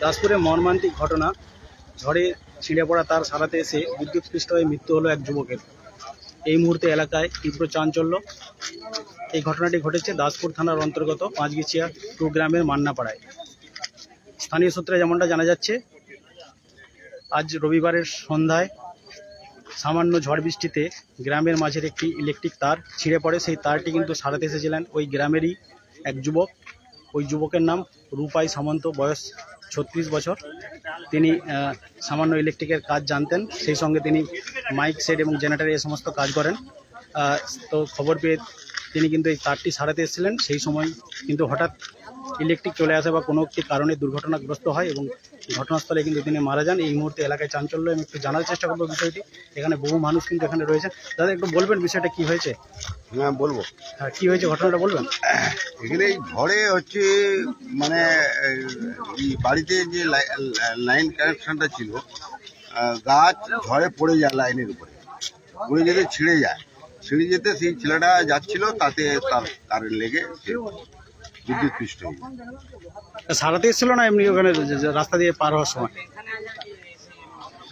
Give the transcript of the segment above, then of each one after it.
দাসপুরে মর্মান্তিক ঘটনা। ঝড়ে ছিঁড়ে পড়া তার সারাতে এসে বিদ্যুৎস্পৃষ্ট হয়ে মৃত্যু হলো এক যুবকের। এই মুহূর্তে এলাকায় তীব্র চাঞ্চল্য। এই ঘটনাটি ঘটেছে দাসপুর থানার অন্তর্গত পাঁচগিছিয়া টু গ্রামের মান্নাপাড়ায়। স্থানীয় সূত্রে যেমনটা জানা যাচ্ছে, আজ রবিবারের সন্ধ্যায় সামান্য ঝড় বৃষ্টিতে গ্রামের মাঝের একটি ইলেকট্রিক তার ছিঁড়ে পড়ে। সেই তারটি কিন্তু সারাতে এসেছিলেন ওই গ্রামেরই এক যুবক। ওই যুবকের নাম রূপাই সামন্ত, বয়স ছত্রিশ বছর। তিনি সামান্য ইলেকট্রিকের কাজ জানতেন। সেই সঙ্গে তিনি মাইক সেট এবং জেনারেটর এই সমস্ত কাজ করেন। তো খবর পেয়ে তিনি কিন্তু এই তারটি সারাতে এসেছিলেন। সেই সময় কিন্তু হঠাৎ ইলেকট্রিক চলে আসে বা কোনো একটি কারণে দুর্ঘটনাগ্রস্ত হয় এবং ঘটনাস্থলে কিন্তু তিনি মারা যান। এই মুহূর্তে এলাকায় চাঞ্চল্য আমি একটু জানার চেষ্টা করব বিষয়টি। এখানে বহু মানুষ কিন্তু এখানে রয়েছে। দাদা একটু বলবেন বিষয়টা কি হয়েছে? হ্যাঁ বলব। হ্যাঁ কী হয়েছে ঘটনাটা বলবেন? এখানে এই ঝড়ে হচ্ছে মানে এই বাড়িতে যে লাই- লাইন কানেকশনটা ছিল গাছ ঝড়ে পড়ে যায় লাইনের উপরে। পড়ে যেতে ছিঁড়ে যায়। ছিঁড়ে যেতে সেই ছেলেটা যাচ্ছিল তাতে তার কারেন্ট লেগে বিদ্যুৎ পৃষ্ঠ। সারাতে এসেছিল না এমনি ওখানে রাস্তা দিয়ে পার হওয়ার সময়?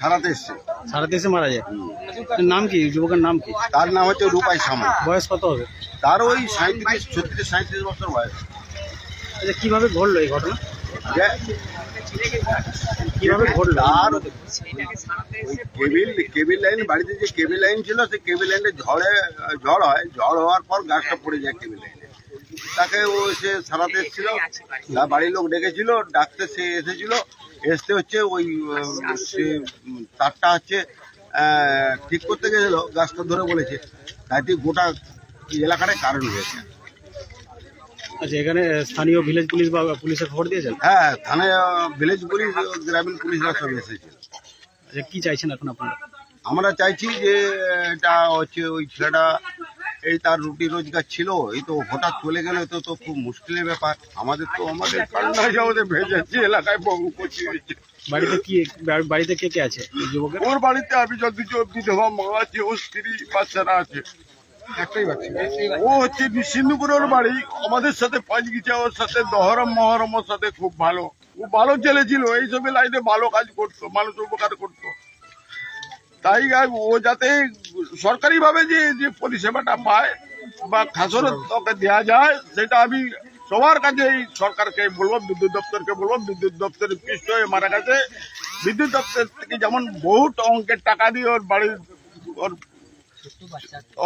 সারাতে এসছে। সারাতে এসে মারা যায়? নাম কি? যুবকের নাম কি? তার নাম হচ্ছে রূপাই সামা বয়স কত হবে? তার ওই সাঁত্রিশ ছত্রিশ সাঁত্রিশ বছর বয়স। আচ্ছা কীভাবে ঘটলো এই ঘটনা? কীভাবে ঘটলো? তার কেবিল কেবিল লাইন বাড়িতে যে কেবিল লাইন ছিল সেই কেবিল লাইনে ঝড়ে ঝড় হয়। ঝড় হওয়ার পর গাছটা পড়ে যায় কেবিল লাইনে। তাকে ও সে সারাতে এসেছিল। তার বাড়ির লোক ডেকেছিল ডাকতে সে এসেছিল। এসতে হচ্ছে ওই সে তারটা হচ্ছে আহ, ঠিক করতে গেছিল গাছটা ধরে বলেছে। তাইতে গোটা এলাকাটায় কারণ হয়েছে। আচ্ছা এখানে স্থানীয় ভিলেজ পুলিশ বা পুলিশের খবর দিয়েছেন? হ্যাঁ থানায় ভিলেজ পুলিশ গ্রামীণ পুলিশরা সব এসেছে। আচ্ছা কি চাইছেন এখন আপনারা? আমরা চাইছি যে এটা হচ্ছে ওই ছেলেটা এই তার রুটি রোজগার ছিল এই তো হঠাৎ চলে গেলে তো তো খুব মুশকিলের ব্যাপার। আমাদের তো আমাদের কান্নায় আমাদের ভেজেছি এলাকায় বহু হয়েছে। বাড়িতে কি বাড়িতে কে কে আছে যুবকের? ওর বাড়িতে আমি যদিও বিধবা মা আছে ও স্ত্রী বাচ্চারা আছে। ও হচ্ছে সিন্ধুপুরের বাড়ি আমাদের সাথে পাঁচ গিছে ওর সাথে দহরম মহরম ওর সাথে খুব ভালো। ও ভালো ছেলে ছিল এইসব লাইনে ভালো কাজ করতো মানুষ উপকার করতো। তাই ও যাতে সরকারি ভাবে যে যে পরিষেবাটা পায় বা খাসরত ওকে দেওয়া যায় সেটা আমি সবার কাছে এই সরকারকে বলব বিদ্যুৎ দপ্তরকে বলব। বিদ্যুৎ দপ্তরের পৃষ্ঠ হয়ে মারা গেছে। বিদ্যুৎ দপ্তর থেকে যেমন বহুত অঙ্কের টাকা দিয়ে ওর বাড়ির ওর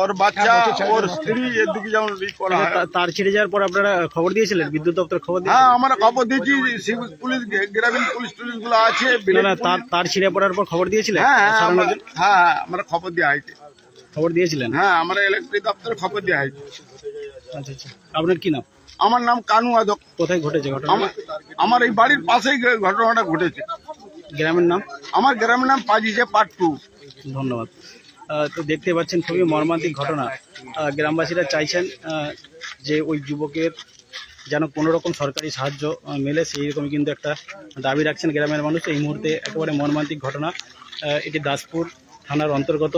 ওর বাচ্চা ওর স্ত্রী এর দিকে যেমন ই করা হয় তার ছিঁড়ে যাওয়ার পর আপনারা খবর দিয়েছিলেন? বিদ্যুৎ দপ্তর খবর হ্যাঁ আমরা খবর দিয়েছি সিভিল পুলিশ গ্রামীণ পুলিশ টুলিশগুলো আছে না না তার তার ছিঁড়ে পড়ার পর খবর দিয়েছিলেন? হ্যাঁ হ্যাঁ, আমরা-? হ্যাঁ হ্যাঁ, খবর দেওয়া হয়েছে। খবর দিয়েছিলেন? হ্যাঁ আমরা ইলেকট্রিক দপ্তরে খবর দেওয়া হয়েছে। আচ্ছা আচ্ছা। আপনার কি নাম? আমার নাম কানু আদক। কোথায় ঘটেছে ঘটনা? আমার এই বাড়ির পাশেই ঘটনাটা ঘটেছে। গ্রামের নাম? আমার গ্রামের নাম পাজিছে পার্ট টু ধন্যবাদ। তো দেখতে পাচ্ছেন খুবই মর্মান্তিক ঘটনা। গ্রামবাসীরা চাইছেন যে ওই যুবকের যেন কোনো রকম সরকারি সাহায্য মেলে। সেই রকমই কিন্তু একটা দাবি রাখছেন গ্রামের মানুষ। এই মুহূর্তে একেবারে মর্মান্তিক ঘটনা। এটি দাসপুর থানার অন্তর্গত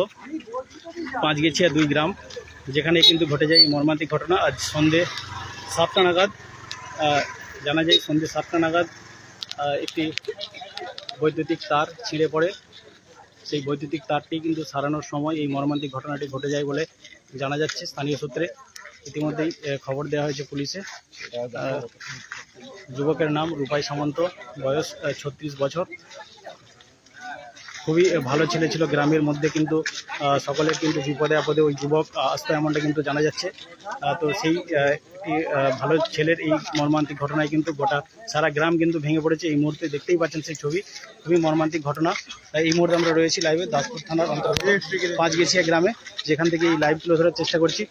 পাঁচগেছিয়া দুই গ্রাম যেখানে কিন্তু ঘটে যায় মর্মান্তিক ঘটনা। আজ সন্ধে সাতটা নাগাদ জানা যায় সন্ধে সাতটা নাগাদ একটি বৈদ্যুতিক তার ছিঁড়ে পড়ে। সেই বৈদ্যুতিক তারটি কিন্তু সারানোর সময় এই মর্মান্তিক ঘটনাটি ঘটে যায় বলে জানা যাচ্ছে স্থানীয় সূত্রে। ইতিমধ্যেই খবর দেওয়া হয়েছে পুলিশে। যুবকের নাম রূপাই সামন্ত, বয়স ছত্রিশ বছর। খুবই ভালো ছেলে ছিল গ্রামের মধ্যে কিন্তু সকলের কিন্তু বিপদে আপদে ওই যুবক আসতো এমনটা কিন্তু জানা যাচ্ছে। তো সেই একটি ভালো ছেলের এই মর্মান্তিক ঘটনায় কিন্তু গোটা সারা গ্রাম কিন্তু ভেঙে পড়েছে। এই মুহূর্তে দেখতেই পাচ্ছেন সেই ছবি। খুবই মর্মান্তিক ঘটনা। তাই এই মুহূর্তে আমরা রয়েছি লাইভে দাসপুর থানার অন্তর্গত পাঁচগেছিয়া গ্রামে, যেখান থেকে এই লাইভ তুলে ধরার চেষ্টা করছি।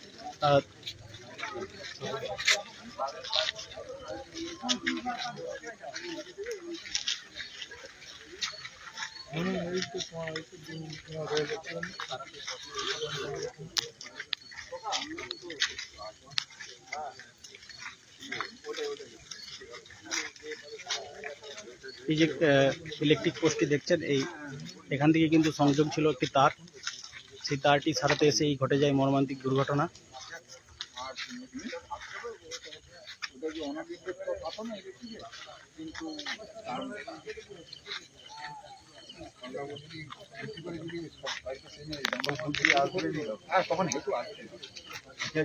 এই যে ইলেকট্রিক পোস্টটি দেখছেন, এই, এখান থেকে কিন্তু সংযোগ ছিল একটি তার। সেই তারটি সারাতে এসে এই ঘটে যায় মর্মান্তিক দুর্ঘটনা।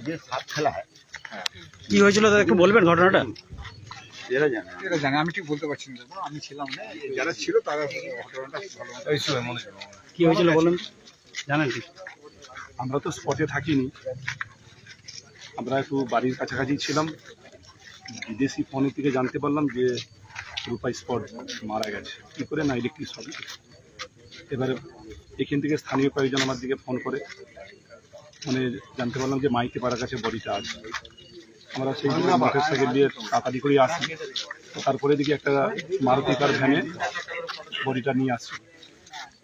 যে সাপ খেলা হয়। কি হয়েছিল দাদা একটু বলবেন ঘটনাটা? এরা জানে। এটা জানি আমি ঠিক বলতে পারছি না আমি ছিলাম না যারা ছিল তারা ঘটনাটা কি হয়েছিল বলুন? জানেন কি? আমরা তো স্পটে থাকিনি। আমরা একটু বাড়ির কাছাকাছি ছিলাম। বিদেশি ফোনের থেকে জানতে পারলাম যে রূপাই স্পট মারা গেছে। কী করে না ইলেকট্রিক শক এবারে এখান থেকে স্থানীয় কয়েকজন আমার দিকে ফোন করে। মানে জানতে পারলাম যে মাইকে পাড়ার কাছে বডিটা আছে। আমরা সেই জন্য মোটর সাইকেল দিয়ে তাড়াতাড়ি করে আসি। তারপরে দেখি একটা মারুতি কার ভ্যানে বডিটা নিয়ে আসছি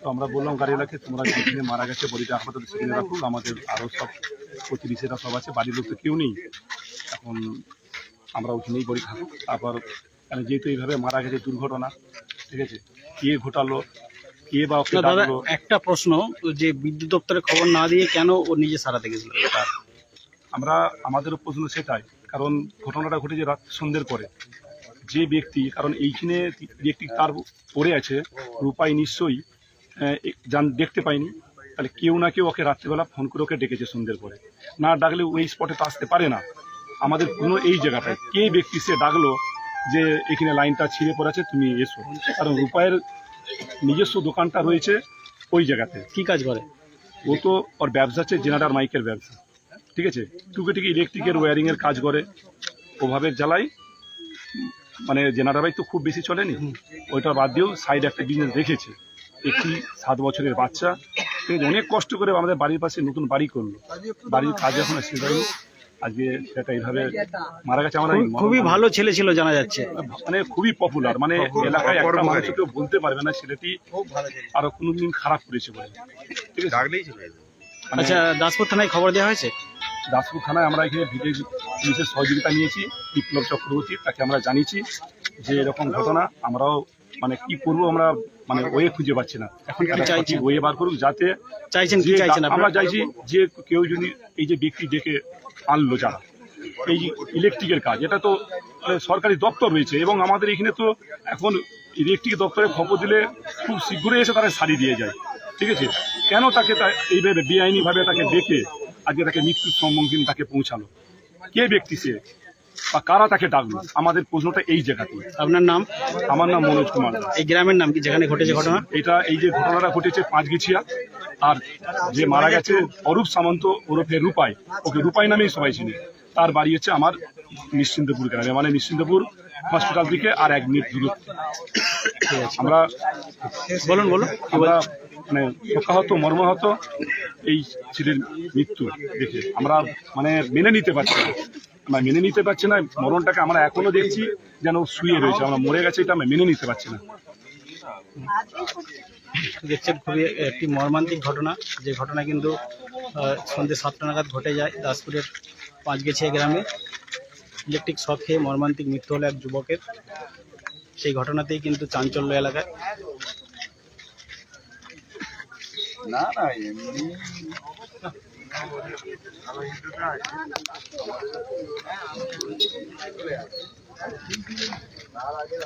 তো আমরা বললাম গাড়িওয়ালাকে তোমরা যেখানে মারা গেছে বডিটা আপাতত সেখানে রাখুক আমাদের আরও সব প্রতিবেশীরা সব আছে বাড়ির লোক তো কেউ নেই। এখন আমরা ওখানেই বডি থাকুক তারপর মানে যেহেতু এইভাবে মারা গেছে দুর্ঘটনা ঠিক আছে? কে ঘটালো কে বা দাদা একটা প্রশ্ন যে বিদ্যুৎ দপ্তরে খবর না দিয়ে কেন ও নিজে সারাতে গেছিল তার আমরা আমাদেরও প্রশ্ন সেটাই কারণ ঘটনাটা ঘটেছে রাত সন্ধ্যের পরে। যে ব্যক্তি কারণ এইখানে ব্যক্তি তার পড়ে আছে রূপাই নিশ্চয়ই জান দেখতে পাইনি তাহলে কেউ না কেউ ওকে রাত্রিবেলা ফোন করে ওকে ডেকেছে সন্ধ্যের পরে। না ডাকলে ওই স্পটে তো আসতে পারে না। আমাদের কোনো এই জায়গাটায় কে ব্যক্তি সে ডাকলো যে এখানে লাইনটা ছিঁড়ে পড়েছে তুমি এসো। কারণ রূপায়ের নিজস্ব দোকানটা রয়েছে ওই জায়গাতে। কি কাজ করে? ও তো ওর ব্যবসা আছে জেনারেটার মাইকের ব্যবসা। ঠিক আছে? টুকে ইলেকট্রিকের ওয়ারিং এর কাজ করে ওভাবে জ্বালাই। মানে জেনারেটার বাইক তো খুব বেশি চলেনি। ওইটা বাদ দিয়েও সাইড একটা বিজনেস রেখেছে একটি সাত বছরের বাচ্চা। অনেক কষ্ট করে আমাদের বাড়ির পাশে নতুন বাড়ি করল। বাড়ির কাজ এখন হয়নি আজকে সেটা এইভাবে মারা গেছে আমরা খুবই ভালো ছেলে ছিল জানা যাচ্ছে। মানে খুবই পপুলার মানে এলাকায় একটা মানুষ কেউ বলতে পারবে না ছেলেটি আরও কোনোদিন খারাপ করেছে বলে। ঠিক আছে? মানে- আচ্ছা দাসপুর থানায় খবর দেওয়া হয়েছে? দাসপুর থানায় আমরা এখানে ভিলেজ পুলিশের সহযোগিতা নিয়েছি বিপ্লব চক্রবর্তী তাকে আমরা জানিয়েছি যে এরকম ঘটনা আমরাও মানে কি করব আমরা? মানে ওয়ে খুঁজে পাচ্ছি না। এখন চাইছেন? ওয়ে বার করুক যাতে চাইছেন কি চাইছেন আমরা চাইছি যে কেউ যদি এই যে ব্যক্তি ডেকে আনলো যারা এই যে ইলেকট্রিকের কাজ এটা তো সরকারি দপ্তর রয়েছে এবং আমাদের এখানে তো এখন ইলেকট্রিক দপ্তরে খবর দিলে খুব শীঘ্রই এসে তারা সারি দিয়ে যায়। ঠিক আছে? কেন তাকে তা এইভাবে বেআইনিভাবে তাকে ডেকে আজকে তাকে মৃত্যুর সম্মুখীন তাকে পৌঁছালো? কে ব্যক্তি সে? বা কারা তাকে ডাকলো? আমাদের প্রশ্নটা এই জায়গাতে। আপনার নাম? আমার নাম মনোজ কুমার। এই গ্রামের নাম কি যেখানে ঘটেছে ঘটনা? এটা এই যে ঘটনাটা ঘটেছে পাঁচগিছিয়া আর যে মারা গেছে অরূপ সামন্ত ওরফে রূপাই ওকে রূপাই নামেই সবাই চিনি। তার বাড়ি হচ্ছে আমার নিশ্চিন্তপুর গ্রামে মানে নিশ্চিন্তপুর হসপিটাল থেকে আর এক মিনিট দূরত্ব। আমরা বলুন বলুন আমরা মানে শোকাহত মর্মাহত এই ছেলের মৃত্যু দেখে। আমরা মানে মেনে নিতে পারছি আমরা মেনে নিতে পারছি না মরণটাকে আমরা এখনও দেখছি যেন শুয়ে রয়েছে আমরা মরে গেছে এটা আমরা মেনে নিতে পারছি না। দেখছেন খুবই একটি মর্মান্তিক ঘটনা। যে ঘটনা কিন্তু সন্ধ্যে সাতটা নাগাদ ঘটে যায় দাসপুরের পাঁচগেছিয়া গ্রামে। ইলেকট্রিক শক খেয়ে মর্মান্তিক মৃত্যু হলো এক যুবকের। সেই ঘটনাতেই কিন্তু চাঞ্চল্য এলাকায়। না না এমনি তার আগে